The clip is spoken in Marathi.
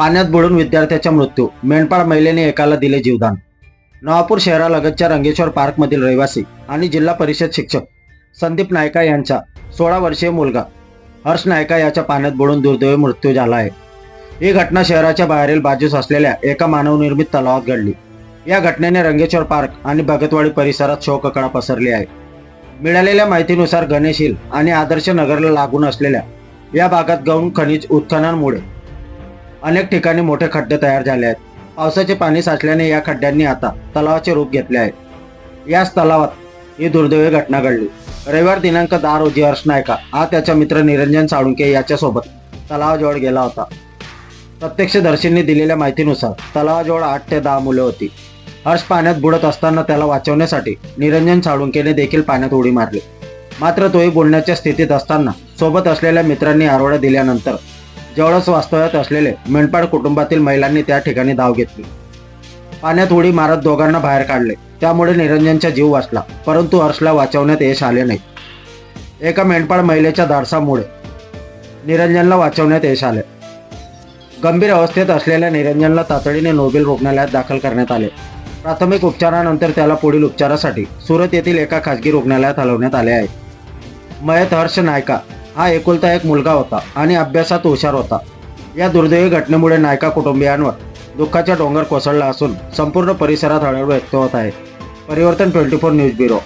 पाण्यात बुडून विद्यार्थ्याचा मृत्यू. मेंढपाळ महिलेने एकाला दिले जीवदान. नवापूर शहरालगतच्या रंगेश्वर पार्कमधील रहिवासी आणि जिल्हा परिषद शिक्षक संदीप नायका यांचा सोळा वर्षीय मुलगा हर्ष नायका याच्या पाण्यात बुडून दुर्दैवी मृत्यू झाला आहे. ही घटना शहराच्या बाहेरील बाजूस असलेल्या एका मानवनिर्मित तलावात घडली. या घटनेने रंगेश्वर पार्क आणि भगतवाडी परिसरात शोककळा पसरली आहे. मिळालेल्या माहितीनुसार गणेश हिल आणि आदर्श नगरला लागून असलेल्या या भागात गौण खनिज उत्खननामुळे अनेक ठिकाणी मोठे खड्डे तयार झाले आहेत. पावसाचे पाणी साचल्याने या खड्ड्यांनी आता तलावाचे रूप घेतले आहे. याच तलावात ही दुर्दैवी घटना घडली. रविवार दिनांक दहा रोजी हर्ष नायका हा त्याचा मित्र निरंजन साळुंके याच्यासोबत तलावाजवळ गेला होता. प्रत्यक्षदर्शींनी दिलेल्या माहितीनुसार तलावाजवळ आठ ते दहा मुलं होती. हर्ष पाण्यात बुडत असताना त्याला वाचवण्यासाठी निरंजन साळुंकेने देखील पाण्यात उडी मारली. मात्र तोही बोलण्याच्या स्थितीत असताना सोबत असलेल्या मित्रांनी आरोळ्या दिल्यानंतर जवळच वास्तव्यात असलेले मेंढपाळ कुटुंबातील महिलांनी त्या ठिकाणी धाव घेतली. पाण्यात उडी मारत दोघांना बाहेर काढले. त्यामुळे निरंजनचा जीव वाचला परंतु हर्षला वाचवण्यात यश आले नाही. एका मेंढपाळ महिलेच्या धाडसामुळे निरंजनला वाचवण्यात यश आले. गंभीर अवस्थेत असलेल्या निरंजनला तातडीने नोबेल रुग्णालयात दाखल करण्यात आले. प्राथमिक उपचारानंतर त्याला पुढील उपचारासाठी सुरत येथील एका खासगी रुग्णालयात हलवण्यात आले आहे. मयत हर्ष नायका हा एकुलता एक मुलगा होता आणि अभ्यासात हुशार होता. या दुर्दैवी घटनेमुळे नायका कुटुंबियांवर दुःखाचा डोंगर कोसळला असून संपूर्ण परिसरात हळहळ व्यक्त होत आहे. परिवर्तन ट्वेंटी फोर न्यूज ब्युरो.